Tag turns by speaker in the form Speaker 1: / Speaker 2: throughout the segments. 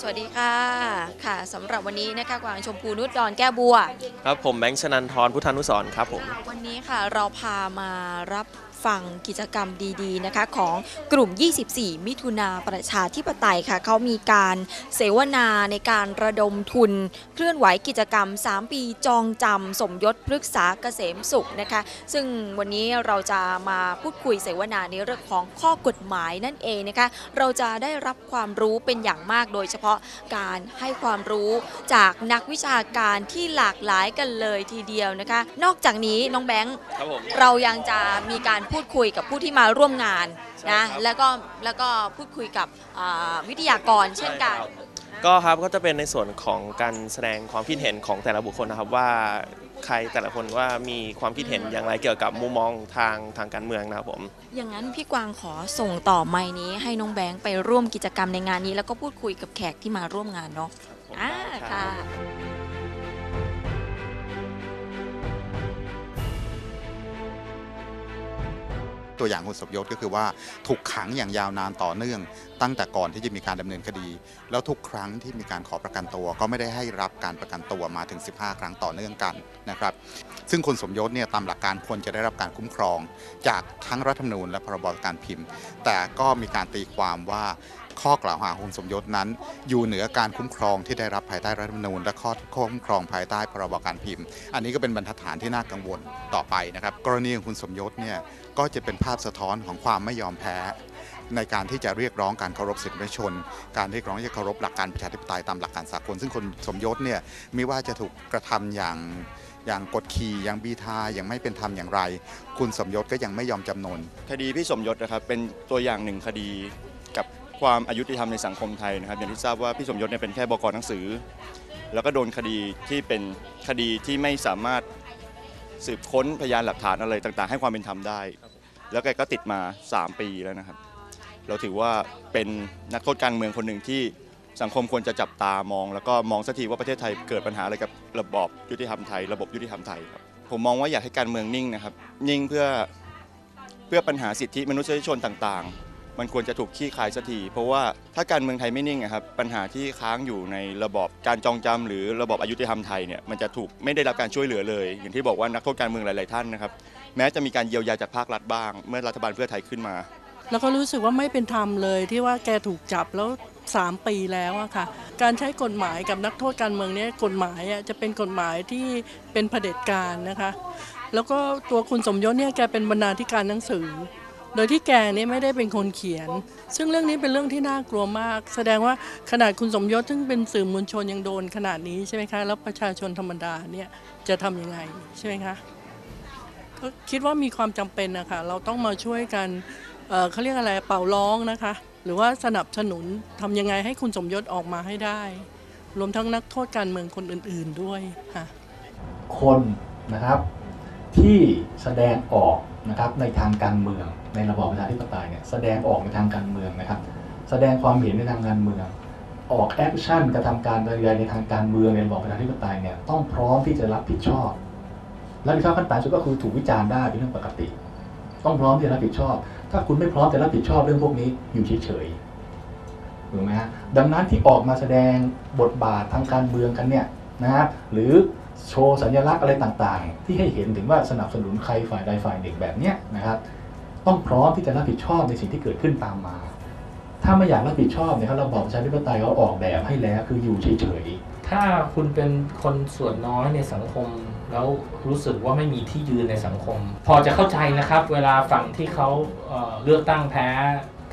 Speaker 1: สวัสดีค่ะค่ะสำหรับวันนี้นะคะกวางชมพูนุชดอนแก้วบัว
Speaker 2: ครับผมแบงค์ชนันทรพุทธานุสรณ์ครับผม
Speaker 1: วันนี้ค่ะเราพามารับ ฟังกิจกรรมดีๆนะคะของกลุ่ม 24 มิถุนาประชาธิปไตยค่ะเขามีการเสวนาในการระดมทุน เคลื่อนไหวกิจกรรม 3 ปีจองจำสมยศพฤกษาเกษมสุขนะคะซึ่งวันนี้เราจะมาพูดคุยเสวนาในเรื่องของข้อกฎหมายนั่นเองนะคะเราจะได้รับความรู้เป็นอย่างมากโดยเฉพาะการให้ความรู้จากนักวิชาการที่หลากหลายกันเลยทีเดียวนะคะ นอกจากนี้น้องแบงค์
Speaker 2: ครับผม
Speaker 1: เรายังจะมีการพูดคุยกับผู้ที่มาร่วมงานนะ
Speaker 2: ใช่ครับ
Speaker 1: แล้วก็แล้วก็พูดคุยกับอ่าวิทยากรเช่นกัน
Speaker 2: ใช่ครับก็ครับก็จะเป็นในส่วนของการแสดงความคิดเห็นของแต่ละบุคคลนะครับว่าใครแต่ละคนว่ามีความคิดเห็นอย่างไรเกี่ยวกับมุมมองทางทางการเมืองนะครับผม
Speaker 1: อย่างนั้นพี่กวางขอส่งต่อไม้นี้ให้น้องแบงค์ไปร่วมกิจกรรมในงานนี้ แล้วก็พูดคุยกับแขกที่มาร่วมงานเนาะอ่าค่ะ
Speaker 3: ตัวอย่างคุณสมยศก็คือว่าถูกขังอย่างยาวนานต่อเนื่อง ตั้งแต่ก่อนที่จะมีการดำเนินคดี แล้วทุกครั้งที่มีการขอประกันตัว ก็ไม่ได้ให้รับการประกันตัวมาถึง 15 ครั้งต่อเนื่องกันนะครับ ซึ่งคุณสมยศเนี่ยตามหลักการควรจะได้รับการคุ้มครอง จากทั้งรัฐธรรมนูญและพรบการพิมพ์ แต่ก็มีการตีความว่าข้อกล่าวหาคุณสมยศนั้น อยู่เหนือการคุ้มครองที่ได้รับภายใต้รัฐธรรมนูญ และข้อคุ้มครองภายใต้พรบการพิมพ์ อันนี้ก็เป็นบรรทัดฐานที่น่ากังวลต่อไปนะครับ กรณีของคุณสมยศเนี่ยก็จะเป็นภาพสะท้อนของความไม่ยอมแพ้ในการที่จะเรียกร้องการเคารพสิทธิมนุษยชน การเรียกร้องที่จะเคารพหลักการประชาธิปไตยตามหลักการสากล ซึ่งคนสมยศเนี่ยไม่ว่าจะถูกกระทำอย่างอย่างกดขี่อย่างบีทาอย่างไม่เป็นธรรมอย่างไร คุณสมยศก็ยังไม่ยอมจำนน
Speaker 4: คดีพี่สมยศนะครับเป็นตัวอย่างหนึ่งคดี ความอายุติธรรมในสังคมไทยนะครับ อย่างที่ทราบว่าพี่สมยศเนี่ยเป็นแค่บกหนังสือ แล้วก็โดนคดีที่เป็นคดีที่ไม่สามารถสืบค้นพยานหลักฐานอะไรต่างๆ ให้ความเป็นธรรมได้ แล้วแกก็ติดมา 3 ปีแล้วนะครับ เราถือว่าเป็นนักโทษการเมืองคนหนึ่งที่สังคมควรจะจับตามอง แล้วก็มองสักทีว่าประเทศไทยเกิดปัญหาอะไรกับระบอบยุติธรรมไทย ระบบยุติธรรมไทยครับผมมองว่าอยากให้การเมืองนิ่งนะครับนิ่งเพื่อเพื่อปัญหาสิทธิมนุษยชนต่างๆ มันควรจะถูกขี้คายสักทีเพราะว่าถ้าการเมืองไทยไม่นิ่งอะครับปัญหาที่ค้างอยู่ในระบอบการจองจำหรือระบอบอายุติธรรมไทยเนี่ยมันจะถูกไม่ได้รับการช่วยเหลือเลย อย่างที่บอกว่านักโทษการเมืองหลาย ๆ ท่านนะครับแม้จะมีการเยียวยาจากภาครัฐบ้าง เมื่อรัฐบาลเพื่อไทยขึ้นมา
Speaker 5: แล้วก็รู้สึกว่าไม่เป็นธรรมเลยที่ว่าแกถูกจับแล้ว 3 ปีแล้วอะค่ะ การใช้กฎหมายกับนักโทษการเมืองเนี่ยกฎหมายอะจะเป็นกฎหมายที่เป็นเผด็จการนะคะ แล้วก็ตัวคุณสมยศเนี่ยแกเป็นบรรณาธิการหนังสือ โดยที่แกเนี่ยไม่ได้เป็นคนเขียน ซึ่งเรื่องนี้เป็นเรื่องที่น่ากลัวมาก แสดงว่าขนาดคุณสมยศซึ่งเป็นสื่อมวลชนยังโดนขนาดนี้ใช่ไหมคะ แล้วประชาชนธรรมดาเนี่ยจะทำยังไงใช่ไหมคะก็คิดว่ามีความจำเป็นนะคะเราต้องมาช่วยกันเเขาเรียกอะไรเป่าร้องนะคะ หรือว่าสนับสนุนทำยังไงให้คุณสมยศออกมาให้ได้ รวมทั้งนักโทษการเมืองคนอื่น ๆด้วยค่ะ
Speaker 6: คนนะครับ ที่แสดงออกนะครับในทางการเมือง ในระบอบประชาธิปไตยเนี่ยแสดงออกในทางการเมืองนะครับ แสดงความเห็นในทางการเมือง ออกแอคชั่นกระทำการใดๆในทางการเมืองในระบอบประชาธิปไตยเนี่ยต้องพร้อมที่จะรับผิดชอบรับผิดชอบขั้นต่ำสุดก็คือถูกวิจารณ์ได้เป็นเรื่องปกติ ต้องพร้อมที่จะรับผิดชอบ ถ้าคุณไม่พร้อมจะรับผิดชอบเรื่องพวกนี้อยู่เฉยๆถูกไหมฮะดังนั้นที่ออกมาแสดงบทบาททางการเมืองกันเนี่ยนะครับหรือ โชว์สัญลักษณ์อะไรต่างๆ ที่ให้เห็นถึงว่าสนับสนุนใครฝ่ายใดฝ่ายหนึ่งแบบเนี้ยนะครับ ต้องพร้อมที่จะรับผิดชอบในสิ่งที่เกิดขึ้นตามมา ถ้าไม่อยากรับผิดชอบเนี่ยครับระบอบประชาธิปไตยเขาออกแบบให้แล้วคืออยู่เฉยๆ
Speaker 7: ถ้าคุณเป็นคนส่วนน้อยในสังคมแล้วรู้สึกว่าไม่มีที่ยืนในสังคม พอจะเข้าใจนะครับ เวลาฝั่งที่เขาเเลือกตั้งแพ้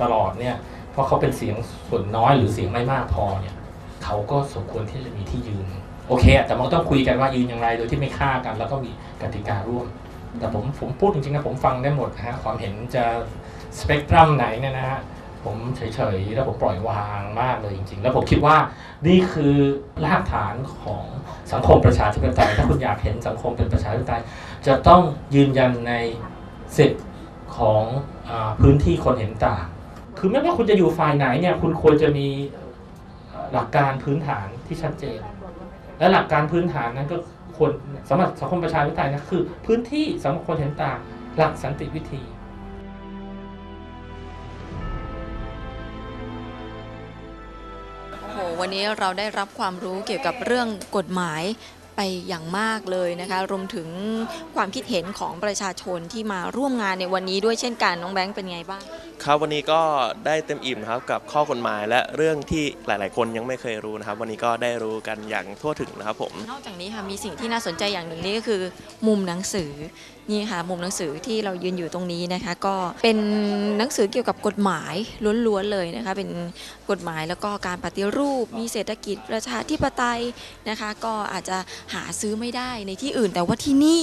Speaker 7: ตลอดเนี่ยเพราะเขาเป็นเสียงส่วนน้อยหรือเสียงไม่มากพอเนี่ยเขาก็สมควรที่จะมีที่ยืน โอเคอะแต่มันต้องคุยกันว่ายืนอย่างไรโดยที่ไม่ฆ่ากัน แล้วก็มีกติการ่วม แต่ผมผมพูดจริงๆนะผมฟังได้หมดนะฮะความเห็นจะสเปกตรัมไหนเนี่ยนะฮะผมเฉยๆแล้วผมปล่อยวางมากเลยจริง ๆ แล้วผมคิดว่านี่คือรากฐานของสังคมประชาธิปไตยถ้าคุณอยากเห็นสังคมเป็นประชาธิปไตยจะต้องยืนยันในสิทธิ์ของอพื้นที่คนเห็นต่าง คือไม่ว่าคุณจะอยู่ฝ่ายไหนเนี่ยคุณควรจะมีหลักการพื้นฐานที่ชัดเจน และหลักการพื้นฐานนั้นก็ควรสำหรับสังคมประชาธิปไตยนะคือ พื้นที่สำหรับคนเห็นต่างหลักสันติวิธี
Speaker 1: โอ้โหวันนี้เราได้รับความรู้เกี่ยวกับเรื่องกฎหมาย ไปอย่างมากเลยนะคะรวมถึงความคิดเห็นของประชาชนที่มาร่วมงานในวันนี้ด้วยเช่นกันน้องแบงค์เป็นไงบ้าง
Speaker 2: ครับวันนี้ก็ได้เต็มอิ่มนะครับกับข้อกฎหมายและเรื่องที่หลาย ๆ คนยังไม่เคยรู้นะครับ วันนี้ก็ได้รู้กันอย่างทั่วถึงนะครับผม
Speaker 1: นอกจากนี้ค่ะมีสิ่งที่น่าสนใจอย่างหนึ่งนี่ก็คือ มุมหนังสือนี่ค่ะมุมหนังสือที่เรายืนอยู่ตรงนี้นะคะ ก็เป็นหนังสือเกี่ยวกับกฎหมายล้วนๆเลยนะคะ เป็นกฎหมายแล้วก็การปฏิรูป มีเศรษฐกิจประชาธิปไตยนะคะ ก็อาจจะหาซื้อไม่ได้ในที่อื่น แต่ว่าที่นี่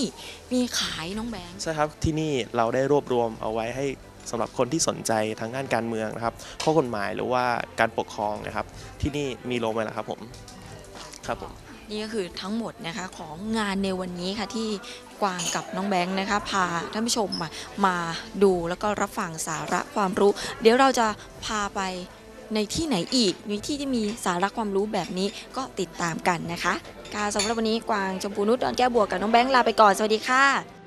Speaker 1: มีขายน้องแบงค์
Speaker 2: ใช่ครับที่นี่เราได้รวบรวมเอาไว้ให้สำหรับคนที่สนใจทางด้านการเมืองนะครับข้อกฎหมายหรือว่าการปกครองนะครับ ที่นี่มีลงไว้แล้วครับผมครับผม
Speaker 1: นี่ก็คือทั้งหมดนะคะของงานในวันนี้ค่ะที่กวางกับน้องแบงค์นะคะพาท่านผู้ชมมามาดูแล้วก็รับฟังสาระความรู้ เดี๋ยวเราจะพาไป ในที่ไหนอีกมีที่ที่มีสาระความรู้แบบนี้ก็ติดตามกันนะคะการสำหรับวันนี้กวางชมพูนุชดอนแก้วบวกกับน้องแบงค์ลาไปก่อนสวัสดีค่ะ